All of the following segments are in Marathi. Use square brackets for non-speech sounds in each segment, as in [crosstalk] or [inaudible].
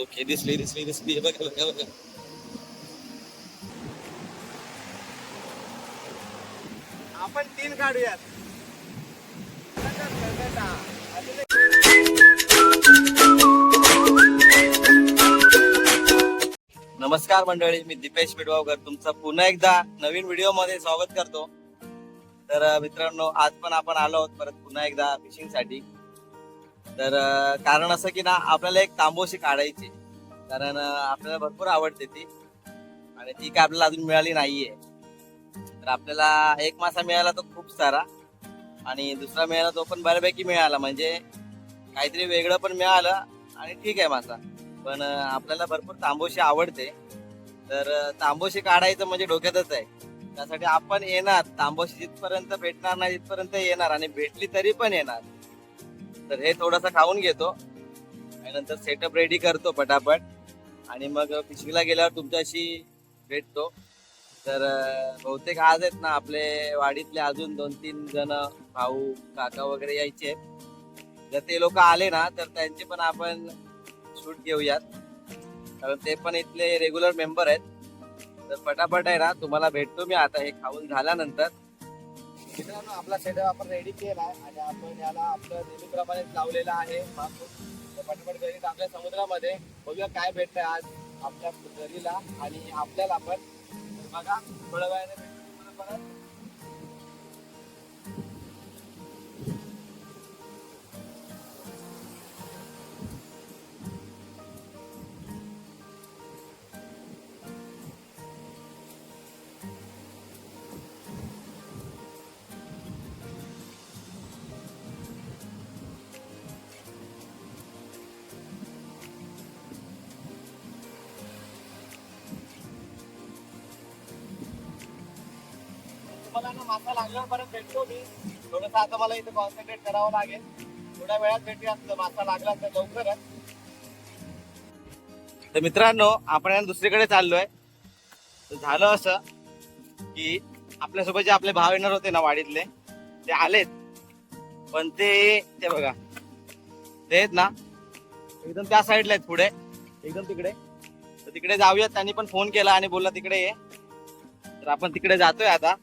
ओके दिसली दिसली दिसली बघा बघा बघा आपण तीन काढूयात. नमस्कार मंडळी मी दीपेश पिडवावकर तुमचं पुन्हा एकदा नवीन व्हिडिओमध्ये स्वागत करतो. तर मित्रांनो आज पण आपण आलो आहोत परत पुन्हा एकदा फिशिंगसाठी. तर कारण असं की ना आपल्याला एक तांबोशी काढायची कारण आपल्याला भरपूर आवडते ती. आणि ती काय आपल्याला अजून मिळाली नाहीये. तर आपल्याला एक मासा मिळाला तो खूप सारा. आणि दुसरा मिळाला तो पण बऱ्यापैकी मिळाला. म्हणजे काहीतरी वेगळं पण मिळालं आणि ठीक आहे मासा. पण आपल्याला भरपूर तांबोशी आवडते. तर तांबोशी काढायचं म्हणजे डोक्यातच आहे. त्यासाठी आपण येणार. तांबोशी जिथपर्यंत भेटणार नाही तिथपर्यंत येणार. आणि भेटली तरी पण येणार. तर हे थोडंसं खाऊन घेतो. आणि नंतर सेटअप रेडी करतो पटापट. आणि मग फिशिंगला गेल्यावर तुमच्याशी भेटतो. तर बहुतेक आज आहेत ना आपले वाडीतले अजून दोन तीन जण भाऊ काका वगैरे यायचे. जर ते लोक आले ना तर त्यांचे पण आपण शूट घेऊयात. कारण ते पण इथले रेग्युलर मेंबर आहेत. तर पटापट आहे ना तुम्हाला भेटतो मी आता हे खाऊन झाल्यानंतर. मित्रांनो आपला सेटअप आपण रेडी केला आहे आणि आपण याला आपलं नेहमीप्रमाणे लावलेलं आहे बांबू. तर पटापट घरी आपल्या समुद्रामध्ये बघूया काय भेटतंय आज आपल्या घरीला आणि आपल्याला पण बघा थोड्या वेळाने भेटू तुम्हाला मासा लागल्यावर परत भेटतो मी. थोडस आता मला इथे कॉन्सन्ट्रेट करावं लागेल. थोड्या वेळात भेटूया तर मासा लागला तर लवकरच. तर मित्रांनो आपण दुसरीकडे चाललोय. तर झालं असं की आपल्यासोबत जे आपले भाव येणार होते ना वाडीतले ते आलेत. पण ते ते बघा. ते आहेत ना एकदम त्या साईडला आहेत पुढे. एकदम तिकडे. तर तिकडे जाऊयात. त्यांनी पण फोन केला आणि बोलला तिकडे ये. तर आपण तिकडे जातोय आता.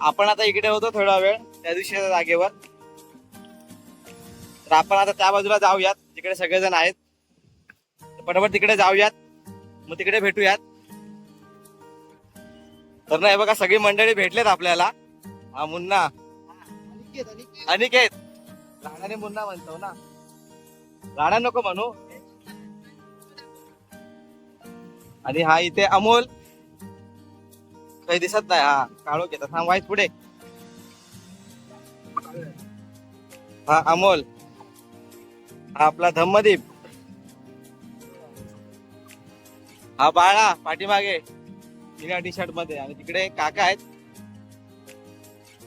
आपण आता इकडे होतो थोडा वेळ त्या दिवशी जागेवर. तर आपण आता त्या बाजूला जाऊयात तिकडे सगळेजण आहेत. पटापट तिकडे जाऊयात मग तिकडे भेटूयात. तर नाही बघा सगळी मंडळी भेटलेत आपल्याला. हा मुन्ना. अनिकेत. राणाने मुन्ना म्हणतो ना. राणा नको म्हणू. आणि हा इथे अमोल. काही दिसत नाही. हा काळो घेता हा वाईट पुढे. हा अमोल. हा आपला धम्मदीप. हा बाळा पाठीमागे. निळ्या टी शर्टमध्ये. आणि तिकडे काका आहेत.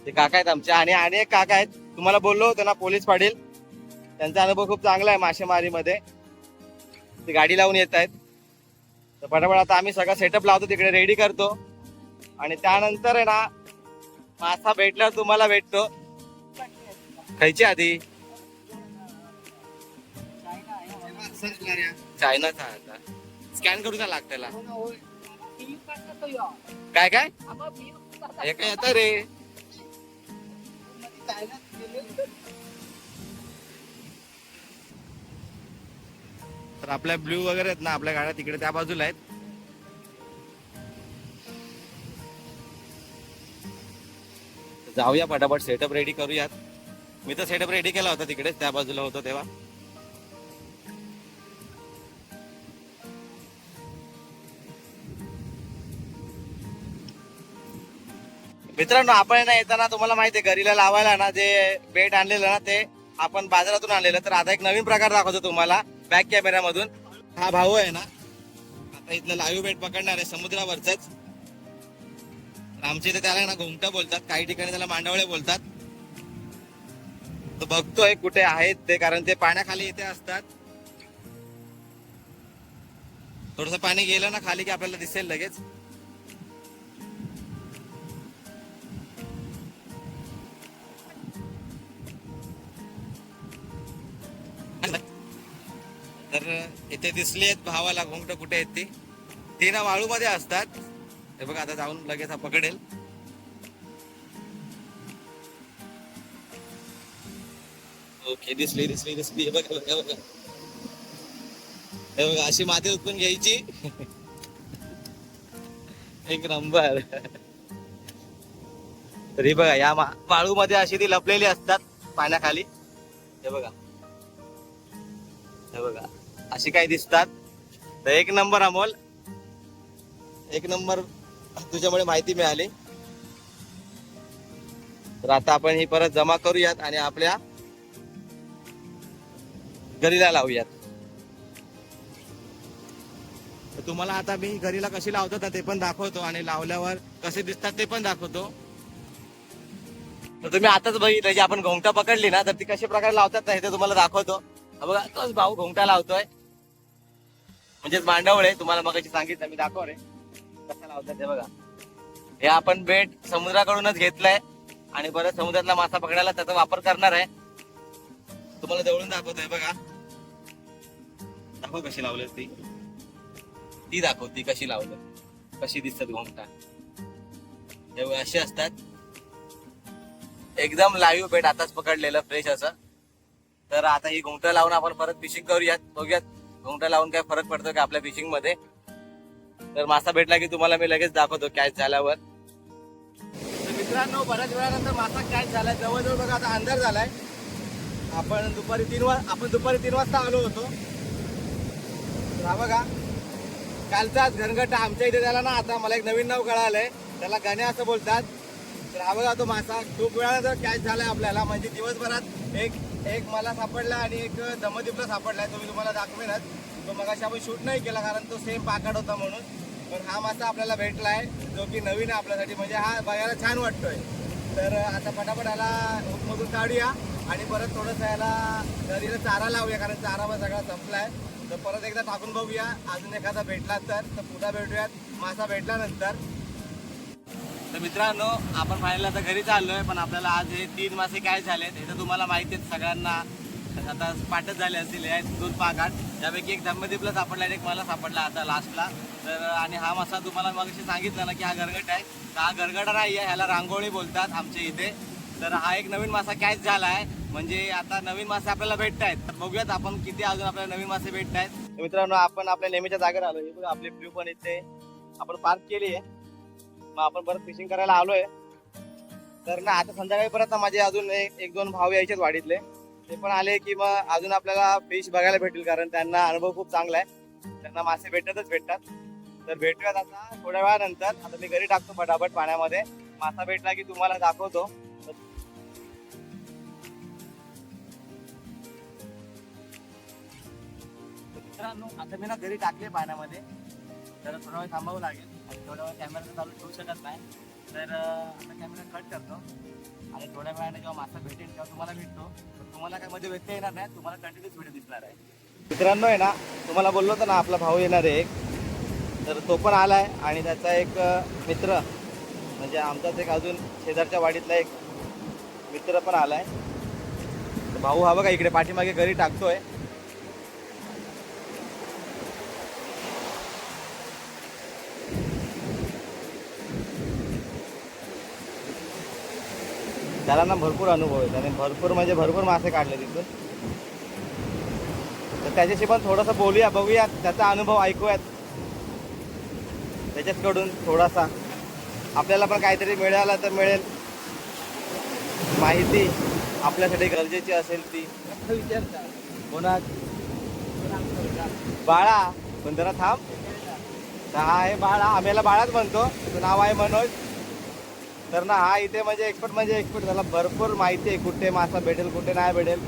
ते काका आहेत आमचे. आणि आणि एक काका आहेत. तुम्हाला बोललो होतो ना पोलीस पाटील. त्यांचा अनुभव खूप चांगला आहे मासेमारीमध्ये. ते गाडी लावून येत आहेत. तर पटापट आता आम्ही सगळा सेटअप लावतो. तिकडे रेडी करतो. आणि त्यानंतर आहे ना मासा भेटल्यावर तुम्हाला भेटतो. खायची आधी? चायनाचा आता. स्कॅन करू का लाग त्याला? काय काय? हे काय येतं रे? तर आपल्या ब्ल्यू वगैरे आहेत ना आपल्या गाड्या तिकडे त्या बाजूला आहेत. जाऊया फटाफट सेटअप रेडी करूयात. मी तर सेटअप रेडी केला होता तिकडेच त्या बाजूला होतो तेव्हा. मित्रांनो आपण ना येताना तुम्हाला माहिती आहे घरीला लावायला ना जे बेट आणलेलं ना ते आपण बाजारातून आणलेलं. तर आता एक नवीन प्रकार दाखवतो तुम्हाला बॅक कॅमेऱ्यामधून हा भाऊ आहे ना आता इथलं लाईव्ह बेट पकडणार आहे समुद्रावरच आमच्या इथे त्याला ना घुमटा बोलतात. काही ठिकाणी त्याला मांडवळे बोलतात. तो बघतोय कुठे आहेत ते कारण ते पाण्याखाली इथे असतात. थोडस पाणी गेलं ना खाली की आपल्याला दिसेल लगेच. तर इथे दिसली आहेत भावाला घुमट कुठे आहेत ती. ती ना वाळू मध्ये असतात. हे बघा आता जाऊन लगेच हा पकडेल. ओके दिसली दिसली दिसली. हे बघा बघा बघा. हे बघा अशी माती उचलून घ्यायची. एक नंबर. तरी बघा या वाळू मध्ये अशी ती लपलेली असतात पाण्याखाली. हे बघा. हे बघा अशी काही दिसतात. तर एक नंबर अमोल. एक नंबर तुझ्यामुळे माहिती मिळाली. तर आता आपण ही परत जमा करूयात आणि आपल्या घरीला लावूयात. तुम्हाला आता मी घरीला कशी लावतो ते पण दाखवतो आणि लावल्यावर कसे दिसतात ते पण दाखवतो. तर तुम्ही आताच बघितलं जी आपण घोंगटा पकडली ना तर ती कशा प्रकारे लावतात हे ते तुम्हाला दाखवतो. बघा तोच भाऊ घोंगटा लावतोय. म्हणजेच मांडवळ आहे तुम्हाला मग सांगितलं मी दाखव रे कसा लावतात हे बघा. हे आपण बेट समुद्राकडूनच घेतलंय आणि परत समुद्रातला मासा पकडायला त्याचा वापर करणार आहे. तुम्हाला जवळून दाखवतोय बघा. दाखव कशी लावली ती. ती दाखव ती कशी लावलं. कशी दिसतात घोमटा हे असे असतात. एकदम लाईव्ह बेट आताच पकडलेलं फ्रेश असं. तर आता ही घोंगटा लावून आपण परत फिशिंग करूयात बघूयात. घोंगटा लावून काय फरक पडतो का आपल्या फिशिंगमध्ये? तर मासा भेटला की तुम्हाला मी लगेच दाखवतो कॅच झाल्यावर. मित्रांनो बऱ्याच वेळानंतर मासा कॅच झालाय. जवळजवळ बघा आता अंधार झालाय. आपण दुपारी तीन वाज आपण दुपारी तीन वाजता आलो होतो. हा बघा कालचाच घनगट्टा आमच्या इथे झाला ना आता मला एक नवीन नाव कळालंय. त्याला गण्या असं बोलतात. तर हा बघा तो मासा खूप वेळा जर कॅच झालाय आपल्याला. म्हणजे दिवसभरात एक एक मला सापडला आणि एक दमदीपला सापडलाय. तो मी तुम्हाला दाखवेनच. तो मगाशी आपण शूट नाही केला कारण तो सेम पाकड होता म्हणून. पण हा मासा आपल्याला भेटला आहे जो की नवीन आहे आपल्यासाठी. म्हणजे हा बघायला छान वाटतोय. तर आता पटापट याला हुकमधून काढूया आणि परत थोडंसं याला नदीला चारा लावूया कारण चारा मग सगळा संपलाय. तर परत एकदा टाकून बघूया. अजून एखादा भेटला तर तर पुन्हा भेटूयात. मासा भेटल्यानंतर. तर मित्रांनो आपण पाहिलं तर घरी चाललोय पण आपल्याला आज हे तीन मासे काय झालेत हे तर तुम्हाला माहिती आहे सगळ्यांना. आता पाठच झाले असतील हे आहेत दोन पाकाट त्यापैकी एक धम्मदीपला सापडला आणि एक मला सापडला आता लास्टला तर आणि हा मासा तुम्हाला मग सांगितलं ना की हा गरगट आहे. तर हा गरगटा नाही आहे ह्याला रांगोळी बोलतात आमच्या इथे. तर हा एक नवीन मासा कॅच झाला आहे म्हणजे आता नवीन मासे आपल्याला भेटत आहेत. तर बघूयात आपण किती अजून आपल्याला नवीन मासे भेटत आहेत. मित्रांनो आपण आपल्या नेहमीच्या जागेवर आलो हे बघा आपली ब्ल्यू पण इथे आपण पार्क केली आहे. मग आपण परत फिशिंग करायला आलोय. तर ना आता संध्याकाळी परत माझे अजून एक दोन भाऊ यायचेच वाढीतले ते पण आले की मग अजून आपल्याला फिश बघायला भेटेल कारण त्यांना अनुभव खूप चांगला आहे. त्यांना मासे भेटतच भेटतात. तर भेटूयात आता थोड्या वेळानंतर. आता मी घरी टाकतो फटाफट पाण्यामध्ये. मासा भेटला की तुम्हाला दाखवतो. मित्रांनो आता मी ना घरी टाकले पाण्यामध्ये. तर थोडा वेळ थांबावं लागेल. थोडा वेळ कॅमेरा चालू ठेवू शकत नाही. तर आता कॅमेरा कट करतो. आणि थोड्या वेळाने जेव्हा मासा भेटेल तेव्हा तुम्हाला भेटतो. तर तुम्हाला काय मध्ये व्यत्यय येणार नाही. तुम्हाला कंटिन्यूस व्हिडिओ दिसणार आहे. मित्रांनो आहे ना तुम्हाला बोललो होतं ना आपला भाऊ येणार आहे एक. तर तो पण आला आहे आणि त्याचा एक मित्र म्हणजे आमचाच एक अजून शेजारच्या वाडीतला एक मित्र पण आला तर भाऊ हा बघा इकडे पाठीमागे घरी टाकतोय. त्याला ना भरपूर अनुभव आहे त्याने भरपूर म्हणजे भरपूर मासे काढले तिथून. तर त्याच्याशी पण थोडंसं बोलूया बघूया त्याचा अनुभव ऐकूयात. त्याच्याचकडून थोडासा. आपल्याला पण काहीतरी मिळाला तर मिळेल. माहिती आपल्यासाठी गरजेची असेल ती. कोणा बाळा पण जरा थांब. हा आहे बाळा आम्हाला बाळाच म्हणतो. तुझं नाव आहे मनोज. तर ना हा इथे म्हणजे एक्सपर्ट म्हणजे एक्सपर्ट त्याला भरपूर माहिती आहे कुठे मासा भेटेल कुठे नाही भेटेल.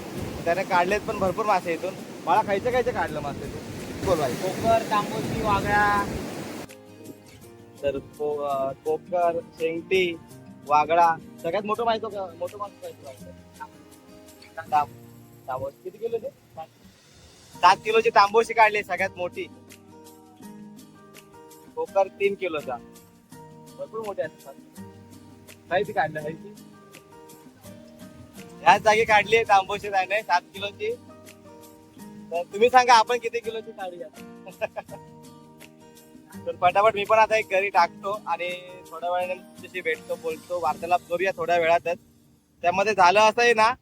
त्याने काढलेत पण भरपूर मासे इथून. मला खायचं खायचं काढलं मासे तू? बोल भाई कोकर तांबोशी वागळा. तर कोकर शेंगटी वागळा. सगळ्यात मोठं माहिती का? मोठं मासे तांबोशी किती किलोचे? सात किलोची तांबोशी काढली सगळ्यात मोठी. कोकर तीन किलोचा. भरपूर मोठे असतात काही ती काढलं आहे. ती ह्याच जागी काढली आहे तांबोशी दाणे सात किलोची. तर तुम्ही सांगा आपण किती किलोची काढूया? [laughs] तर पटापट मी पण आता एक घरी टाकतो आणि थोड्या वेळाने तुझ्याशी भेटतो बोलतो वार्तालाप करूया थोड्या वेळातच. त्यामध्ये झालं असंही ना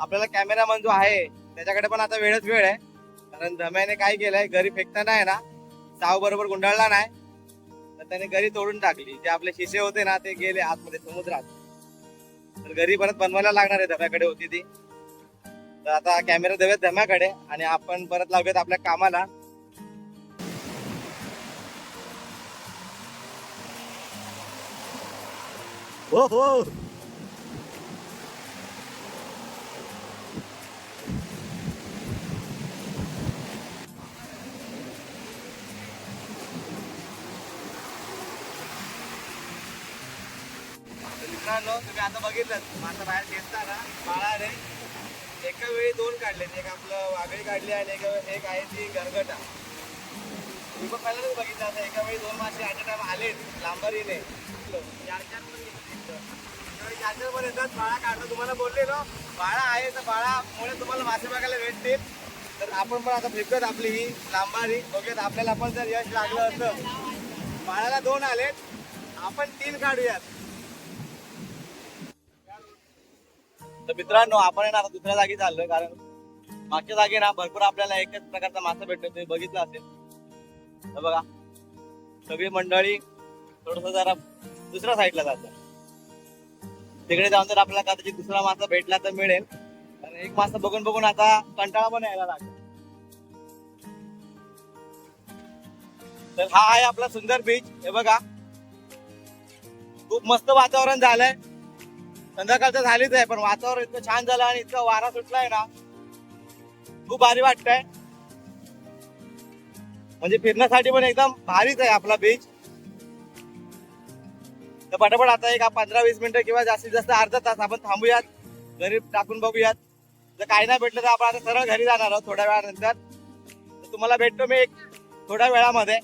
आपल्याला कॅमेरामन जो आहे त्याच्याकडे पण आता वेळच वेळ आहे. कारण धम्याने काय केलंय घरी फेकताना आहे ना साव बरोबर गुंडाळला नाही. तर त्याने घरी तोडून टाकली. जे आपले शिसे होते ना ते गेले आतमध्ये समुद्रात. तर घरी परत बनवायला लागणार आहे धम्याकडे होती ती. तर आता कॅमेरा देऊयात धम्याकडे आणि आपण परत लावूयात आपल्या कामाला. हो हो तर मित्रांनो तुम्ही आता बघितलं मासा बाहेर घेतला बाळाने एका वेळी दोन काढले एक आपलं वाघळी काढली आणि एक एक आहे ती गरगटा. मी पण पहिल्यांदाच बघितलं असं एका वेळी दोन मासे ॲट टाइम आलेच लांबरीने. चार चार पण येतात. बाळा काढणं तुम्हाला बोलले ना. बाळा आहे तर बाळामुळे तुम्हाला मासे बघायला भेटतील. तर आपण पण आता फ्लिपकार्ट आपली ही लांबारी. बघूयात आपल्याला पण जर यश लागलं असतं. बाळाला दोन आलेत. आपण तीन काढूयात. तर मित्रांनो आपण ना आता दुसऱ्या जागी चाललोय कारण मागच्या जागी ना भरपूर आपल्याला एकच प्रकारचा मासा भेटतो तुम्ही बघितलं असेल. तर बघा सगळी मंडळी थोडस जरा दुसऱ्या साईडला जातात. तिकडे जाऊन जर आपल्याला कदाचित दुसरा मासा भेटला तर मिळेल. कारण एक मासा बघून बघून आता कंटाळा पण यायला लागला. तर हा आहे आपला सुंदर बीच हे बघा खूप मस्त वातावरण झालंय. संध्याकाळचं झालीच आहे पण वातावरण इतकं छान झालं आणि इतका वारा सुटलाय ना खूप भारी वाटतंय. म्हणजे फिरण्यासाठी पण एकदम भारीच आहे आपला बीच तर पटापट आता एक पंधरा वीस मिनिटं किंवा जास्तीत जास्त अर्धा तास आपण थांबूयात घरी टाकून बघूयात. जर काही नाही भेटलं तर आपण आता सरळ घरी जाणार आहोत थोड्या वेळानंतर. तर तुम्हाला भेटतो मी एक थोड्या वेळामध्ये.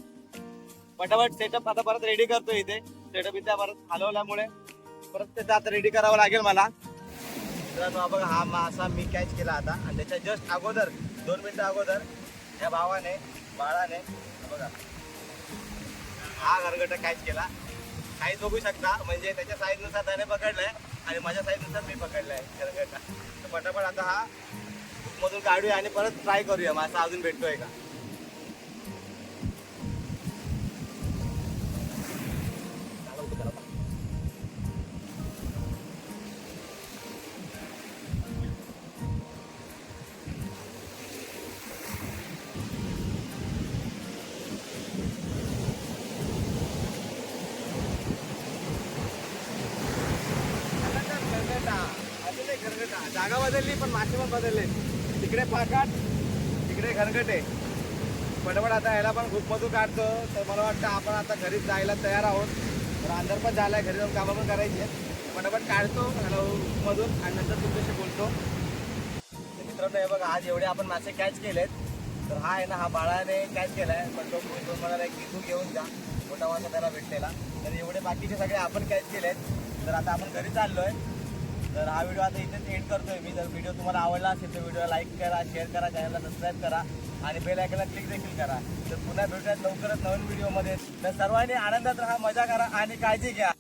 पटापट सेटअप आता परत रेडी करतो इथे. सेटअप इथे परत हलवल्यामुळे. परत त्याचं आता रेडी करावं लागेल मला. मित्रांनो हा बघा हा मासा मी कॅच केला आता. आणि त्याच्या जस्ट अगोदर दोन मिनटं अगोदर या भावाने बाळाने बघा हा घरगट कॅच केला. साईज बघू शकता म्हणजे त्याच्या साईजनुसार त्याने पकडलाय आणि माझ्या साईजनुसार मी पकडलाय घरगटा तर पटापट आता हा मधून काढूया आणि परत ट्राय करूया. मासा अजून भेटतोय का? जागा बदलली पण मासे पण बदलले. तिकडे पाकाट तिकडे घरगटे. पटपट आता याला पण खूप मधू काढतो. तर मला वाटतं आपण आता घरीच जायला तयार आहोत. तर अंधार पण झालाय घरी जाऊन कामं पण करायची आहेत. पटापट काढतो मधून आणि नंतर तुमच्याशी बोलतो. तर मित्रांनो हे बघा आज एवढे आपण मासे कॅच केलेत. तर हा आहे ना हा बाळाने कॅच केलाय. पण तो दोन म्हणाला एक इथून घेऊन जा. मोठा मासा त्याला भेटलेला. तर एवढे बाकीचे सगळे आपण कॅच केलेत. तर आता आपण घरी आहे तर हा व्हिडिओ आता इथेच एंड करतोय. मी जर व्हिडिओ तुम्हाला आवडला असेल तर व्हिडिओला लाईक करा शेअर करा चॅनलला सबस्क्राईब करा आणि बेल आयकनला क्लिक देखील करा. तर पुन्हा भेटूयात लवकरच नवीन व्हिडिओमध्ये तर सर्वांनी आनंदात राहा मजा करा आणि काळजी घ्या.